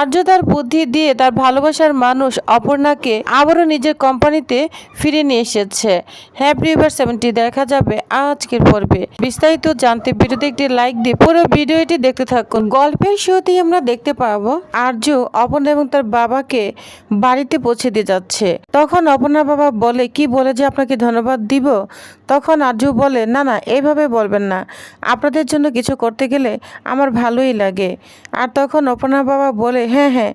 আর্য তার বুদ্ধি দিয়ে তার ভালোবাসার মানুষ অপর্ণাকে আবারও নিজের কোম্পানিতে ফিরে নিয়ে এসেছে। হ্যাপি এভার সেভেন্টি দেখা যাবে আজকের পর্বে। বিস্তারিত জানতে ভিডিওতে একটি লাইক দিয়ে পুরো ভিডিওটি দেখতে থাকুন। গল্পের শুরুতেই আমরা দেখতে পাবো আর্য অপর্ণা এবং তার বাবাকে বাড়িতে পৌঁছে দিয়ে যাচ্ছে। তখন অপর্ণা বাবা বলে, কি বলে যে আপনাকে ধন্যবাদ দিব? তখন আর্য বলে, না না এইভাবে বলবেন না। আপনাদের জন্য কিছু করতে গেলে আমার ভালোই লাগে। আর তখন অপর্ণা বাবা বলে হ্যাঁ হ্যাঁ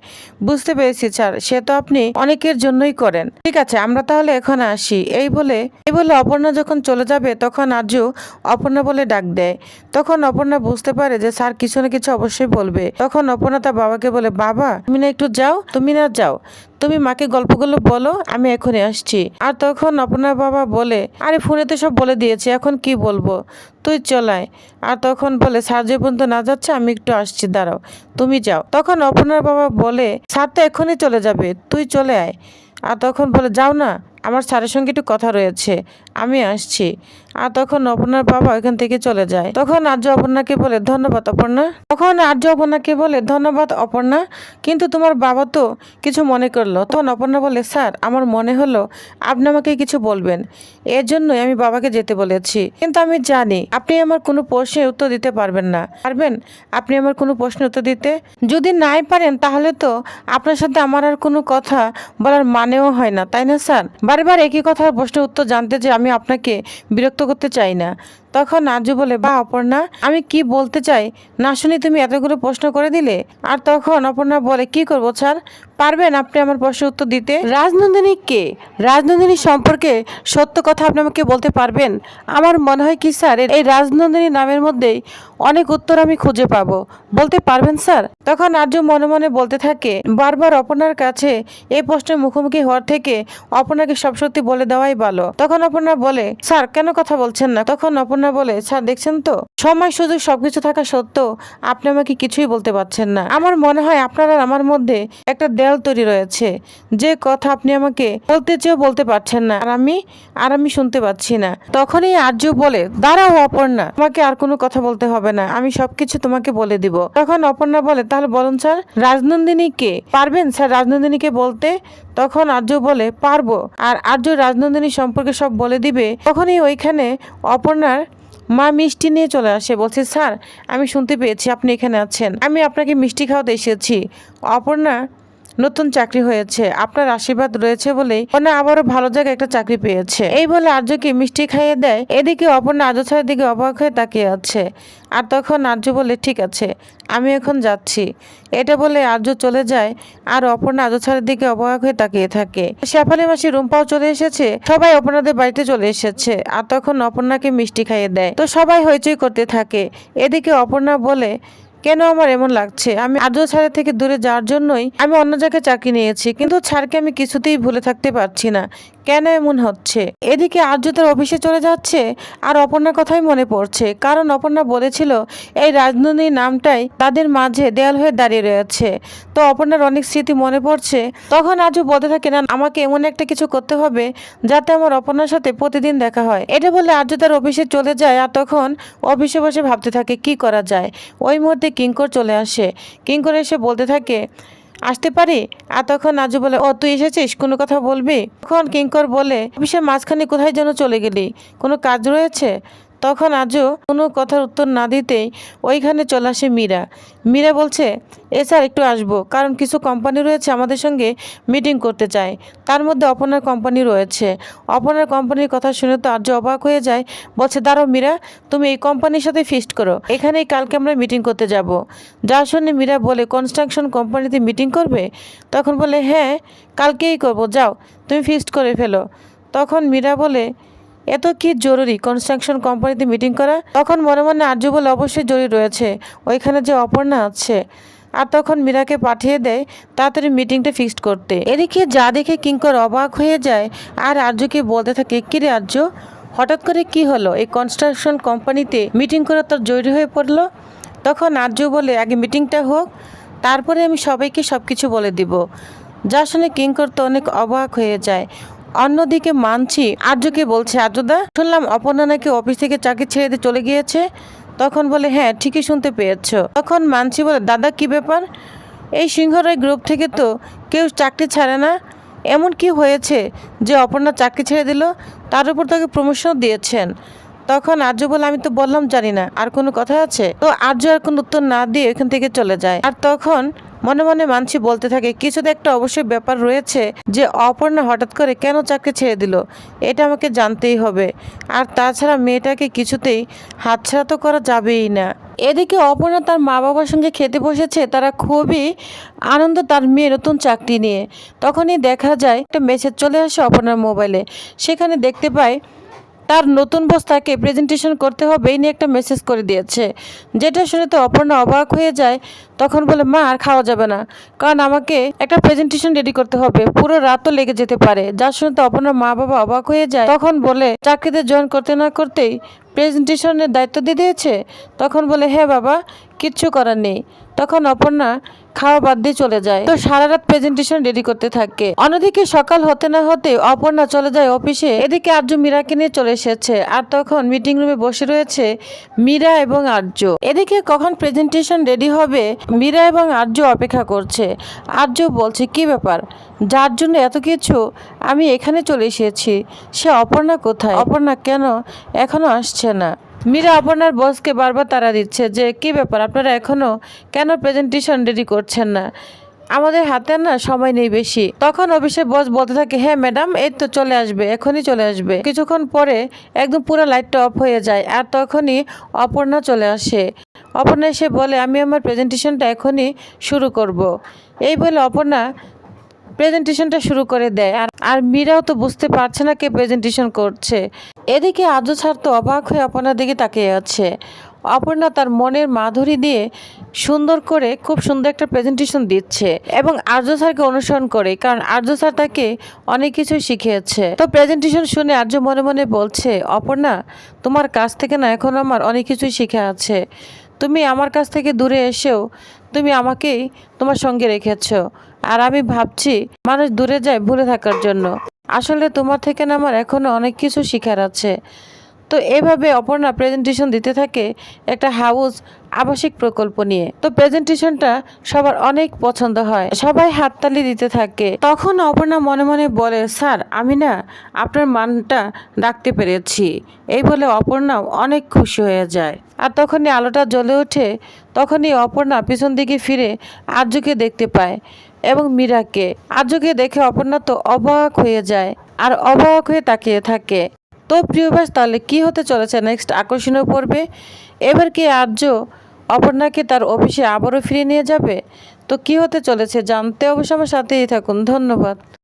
বুঝতে পেরেছি স্যার, সে তো আপনি অনেকের জন্যই করেন। ঠিক আছে, আমরা তাহলে এখন আসি। এই বলে এই বলে অপর্ণা যখন চলে যাবে, তখন আজও অপর্ণা বলে ডাক দেয়। তখন অপর্ণা বুঝতে পারে যে স্যার কিছু না কিছু অবশ্যই বলবে। তখন অপর্ণা তার বাবাকে বলে, বাবা, তুমি না একটু যাও, তুমি না যাও। তুমি মাকে গল্পগুলো বলো, আমি এখনই আসছি। আর তখন আপনার বাবা বলে, আরে, ফোনে তো সব বলে দিয়েছে, এখন কি বলব? তুই চলায় আর তখন বলে, স্যার, যে পর্যন্ত না যাচ্ছে, আমি একটু আসছি, দাঁড়াও, তুমি যাও। তখন অপনার বাবা বলে, স্যার তো এখনই চলে যাবে, তুই চলে আয়। আর তখন বলে, যাও না। আমার স্যারের সঙ্গে একটু কথা রয়েছে। আমি আসছি। আর তখন অপর্ণার বাবা ওইখান থেকে চলে যায়। তখন আর্য অপর্ণাকে বলে, ধন্যবাদ অপর্ণা। তখন আর্য অপর্ণাকে বলে, ধন্যবাদ অপর্ণা, কিন্তু তোমার বাবা তো কিছু মনে করল। তখন অপর্ণা বলে, স্যার, আমার মনে হলো আপনি আমাকে কিছু বলবেন। এর জন্যই আমি বাবাকে যেতে বলেছি। কিন্তু আমি জানি আপনি আমার কোনো প্রশ্নের উত্তর দিতে পারবেন না। পারবেন? আপনি আমার কোনো প্রশ্নের উত্তর দিতে? যদি নাই পারেন, তাহলে তো আপনার সাথে আমার আর কোনো কথা বলার মানেও হয় না, তাই না, স্যার? বারবার একই কথার প্রশ্নের উত্তর জানতে যে আমি আপনাকে বিরক্ত করতে চাই না। তখন আজু বলে বা অপর্ণা আমি কি বলতে চাই? না শুনি তুমি এতগুলো প্রশ্ন করে দিলে? আর তখন অপর্ণা বলে কি করব স্যার? পারবেন আপনি আমার প্রশ্নের উত্তর দিতে? রাজনন্দিনী কে? রাজনন্দিনী সম্পর্কে সত্য কথা আপনি আমাকে বলতে পারবেন? আমার মনে হয় কি স্যার এই রাজনন্দিনী নামের মধ্যেই অনেক উত্তর আমি খুঁজে পাবো। বলতে পারবেন স্যার? তখন আর্য মনে মনে বলতে থাকে বারবার অপর্ণার কাছে এই প্রশ্নের মুখোমুখি হওয়ার থেকে অপর্ণাকে সব সত্যি বলে দেওয়াই ভালো। তখন অপর্ণা বলে স্যার কেন কথা বলছেন না? তখন অপর্ণা বলে। স্যার, দেখছেন তো? সময়, সুযোগ সবকিছু থাকা সত্ত্বেও আপনি আমাকে কিছুই বলতে পারছেন না। আমার মনে হয় আপনার আর আমার মধ্যে একটা দেয়াল তৈরি রয়েছে। যে কথা আপনি আমাকে বলতে চেয়েও বলতে পারছেন না, আর আমি আর আমি শুনতে পাচ্ছি না। তখনই আর্য বলে, দাঁড়াও, অপর্ণা, তোমাকে আর কোনো কথা বলতে হবে না। আমি সবকিছু তোমাকে বলে দিব। তখন অপর্ণা বলে, তাহলে বলুন স্যার, রাজনন্দিনী কে? পারবেন স্যার, রাজনন্দিনীকে বলতে। তখন আর্য বলে, পারব। আর আর্য রাজনন্দিনী সম্পর্কে সব বলে দিবে। তখনই ওইখানে অপর্ণার মা মিষ্টি নিয়ে চলে আসে। বলছে, স্যার, আমি শুনতে পেয়েছি আপনি এখানে আছেন। আমি আপনাকে মিষ্টি খাওয়াতে এসেছি। অপর্ণা নতুন চাকরি হয়েছে, আপনার আশীর্বাদ রয়েছে বলেই অপর্ণা আবারও ভালো জায়গায় একটা চাকরি পেয়েছে। এই বলে আর্যকে মিষ্টি খাইয়ে দেয়। এদিকে অপর্ণা আর্য ছাড়ের দিকে অবাক হয়ে তাকিয়ে আছে। আর তখন আর্য বলে, ঠিক আছে, আমি এখন যাচ্ছি। এটা বলে আর্য চলে যায়। আর অপর্ণা আর্য ছাড়ের দিকে অবাক হয়ে তাকিয়ে থাকে। শেফালি মাসি রুম্পাও চলে এসেছে। সবাই অপর্ণাদের বাড়িতে চলে এসেছে। আর তখন অপর্ণাকে মিষ্টি খাইয়ে দেয়। তো সবাই হইচই করতে থাকে। এদিকে অপর্ণা বলে কেন আমার এমন লাগছে? আমি আর্য ছাড়ের থেকে দূরে যাওয়ার জন্যই আমি অন্য জায়গায় চাকরি নিয়েছি, কিন্তু ছাড়কে আমি কিছুতেই ভুলে থাকতে পারছি না। কেন এমন হচ্ছে? এদিকে আর্য তার অফিসে চলে যাচ্ছে আর অপর্ণার কথাই মনে পড়ছে, কারণ অপর্ণা বলেছিল এই রাজনন্দিনী নামটাই তাদের মাঝে দেয়াল হয়ে দাঁড়িয়ে রয়েছে। তো অপর্ণার অনেক স্মৃতি মনে পড়ছে। তখন আজও বলতে থাকে না, আমাকে এমন একটা কিছু করতে হবে যাতে আমার অপর্ণার সাথে প্রতিদিন দেখা হয়। এটা বলে আর্য তার অফিসে চলে যায় আর তখন অফিসে বসে ভাবতে থাকে, কি করা যায়? ওই মুহূর্তে কিঙ্কর চলে আসে। কিঙ্কর এসে বলতে থাকে, আসতে পারি? আর তখন আজু বলে, ও, তুই এসেছিস? কোনো কথা বলবি? তখন কিঙ্কর বলে, অফিসের মাঝখানে কোথায় যেন চলে গেলি? কোনো কাজ রয়েছে? তখন আজও কোনো কথার উত্তর না দিতেই ওইখানে চলে আসে মীরা। মীরা বলছে, এ স্যার, একটু আসব, কারণ কিছু কোম্পানি রয়েছে আমাদের সঙ্গে মিটিং করতে চায়। তার মধ্যে অপনার কোম্পানি রয়েছে। অপনার কোম্পানির কথা শুনে তো আর্য অবাক হয়ে যায়। বলছে, দাঁড়াও মীরা, তুমি এই কোম্পানির সাথে ফিস্ট করো। এখানেই কালকে আমরা মিটিং করতে যাব। যার শুনে মীরা বলে কনস্ট্রাকশন কোম্পানিতে মিটিং করবে? তখন বলে হ্যাঁ কালকেই করব। যাও, তুমি ফিক্সড করে ফেলো। তখন মীরা বলে এত কি জরুরি? কনস্ট্রাকশন কোম্পানিতে মিটিং করা? তখন মনে মনে আর্য বলে, অবশ্যই জরুরি রয়েছে। ওইখানে যে অপর্ণা আছে, আর তখন মীরাকে পাঠিয়ে দেয় তাড়াতাড়ি মিটিংটা ফিক্সড করতে। এদিকে যা দেখে কিঙ্কর অবাক হয়ে যায়, আর আর্যকে বলতে থাকে, কিরে আর্য হঠাৎ করে কি হলো? এই কনস্ট্রাকশন কোম্পানিতে মিটিং করা তোর জরুরি হয়ে পড়ল? তখন আর্য বলে, আগে মিটিংটা হোক, তারপরে আমি সবাইকে সব কিছু বলে দিব। যা শুনে কিঙ্কর তো অনেক অবাক হয়ে যায়। অন্যদিকে মানছি, আর্যকে বলছে, আর্যদা, শুনলাম অপর্ণা নাকি অফিস থেকে চাকরি ছেড়ে দিয়ে চলে গিয়েছে। তখন বলে হ্যাঁ ঠিকই শুনতে পেয়েছ। তখন মানছি বলে, দাদা, কি ব্যাপার? এই সিংহরায় গ্রুপ থেকে তো কেউ চাকরি ছাড়ে না। এমন কি হয়েছে যে অপর্ণা চাকরি ছেড়ে দিল, তার উপর তাকে প্রমোশন দিয়েছেন? তখন আর্য বলে, আমি তো বললাম জানি না, আর কোনো কথা আছে? তো আর্য আর কোনো উত্তর না দিয়ে এখান থেকে চলে যায়। আর তখন মনে মনে মানসি বলতে থাকে, কিছু তো একটা অবশ্যই ব্যাপার রয়েছে যে অপর্ণা হঠাৎ করে কেন চাকরি ছেড়ে দিল? এটা আমাকে জানতেই হবে। আর তাছাড়া মেয়েটাকে কিছুতেই হাতছাড়া তো করা যাবেই না। এদিকে অপর্ণা তার মা বাবার সঙ্গে খেতে বসেছে, তারা খুবই আনন্দ তার মেয়ে নতুন চাকরি নিয়ে। তখনই দেখা যায়, একটা মেসেজ চলে আসে অপর্ণার মোবাইলে সেখানে দেখতে পায় তার নতুন বস তাকে প্রেজেন্টেশন করতে হবে এই নিয়ে একটা মেসেজ করে দিয়েছে। যেটা শুনে তো অপর্ণা অবাক হয়ে যায়। তখন বলে, মা, আর খাওয়া যাবে না। কারণ আমাকে একটা প্রেজেন্টেশন রেডি করতে হবে। পুরো রাতও লেগে যেতে পারে। যার শুনে তো অপর্ণার মা বাবা অবাক হয়ে যায়। তখন বলে, চাকরিতে জয়েন করতে না করতেই প্রেজেন্টেশনের দায়িত্ব দিয়ে দিয়েছে? তখন বলে হ্যাঁ বাবা, কিচ্ছু করার নেই। তখন অপর্ণা খাওয়া বাদ দিয়ে চলে যায়। তো সারা রাত প্রেজেন্টেশন রেডি করতে থাকে। অন্যদিকে সকাল হতে না হতে অপর্ণা চলে যায় অফিসে। এদিকে আর্য মীরাকে নিয়ে চলে এসেছে আর তখন মিটিং রুমে বসে রয়েছে মীরা এবং আর্য। এদিকে কখন প্রেজেন্টেশন রেডি হবে, মীরা এবং আর্য অপেক্ষা করছে। আর্য বলছে, কি ব্যাপার? যার জন্য এত কিছু আমি এখানে চলে এসেছি। সে অপর্ণা কোথায়? অপর্ণা কেন এখনও আসছে না? মীরা অপর্ণার বসকে বারবার তারা দিচ্ছে যে, কি ব্যাপার, আপনারা এখনও কেন প্রেজেন্টেশন রেডি করছেন না? আমাদের হাতে না সময় নেই বেশি। তখন অফিসের বস বলতে থাকে হ্যাঁ ম্যাডাম, এই তো চলে আসবে, এখনই চলে আসবে। কিছুক্ষণ পরে একদম পুরো লাইটটা অফ হয়ে যায় আর তখনই অপর্ণা চলে আসে। অপর্ণা এসে বলে, আমি আমার প্রেজেন্টেশনটা এখনই শুরু করব। এই বলে অপর্ণা প্রেজেন্টেশনটা শুরু করে দেয়। আর আর মীরাও তো বুঝতে পারছে না কে প্রেজেন্টেশন করছে। এদিকে আজও ছাড় তো অবাক হয়ে অপর্ণার দিকে তাকিয়ে আছে। অপর্ণা তার মনের মাধুরী দিয়ে সুন্দর করে খুব সুন্দর একটা প্রেজেন্টেশন দিচ্ছে এবং আর্য স্যারকে অনুসরণ করে, কারণ আর্য স্যার তাকে অনেক কিছু শিখিয়েছে। তো প্রেজেন্টেশন শুনে আর্য মনে মনে বলছে, অপর্ণা, তোমার কাছ থেকে না এখন আমার অনেক কিছুই শিখে আছে। তুমি আমার কাছ থেকে দূরে এসেও তুমি আমাকেই তোমার সঙ্গে রেখেছ। আর আমি ভাবছি মানুষ দূরে যায় ভুলে থাকার জন্য। আসলে তোমার থেকে না আমার এখনও অনেক কিছু শিখার আছে। তো এভাবে অপর্ণা প্রেজেন্টেশন দিতে থাকে একটা হাউস আবাসিক প্রকল্প নিয়ে। তো প্রেজেন্টেশনটা সবার অনেক পছন্দ হয়। সবাই হাততালি দিতে থাকে। তখন অপর্ণা মনে মনে বলে, স্যার, আমি না আপনার মানটা ডাকতে পেরেছি। এই বলে অপর্ণা অনেক খুশি হয়ে যায়। আর তখনই আলোটা জ্বলে ওঠে। তখনই অপর্ণা পিছন দিকে ফিরে আর্যকে দেখতে পায় এবং মীরাকে। আর্যকে দেখে অপর্ণা তো অবাক হয়ে যায়। আর অবাক হয়ে তাকিয়ে থাকে। তো প্রিয়বাস তাহলে কি হতে চলেছে নেক্সট আকর্ষণীয় পর্বে? এবার কি আর্য অপর্ণাকে তার অফিসে আবারও ফিরিয়ে নিয়ে যাবে? তো কি হতে চলেছে জানতে অবশ্য আমার সাথেই থাকুন। ধন্যবাদ।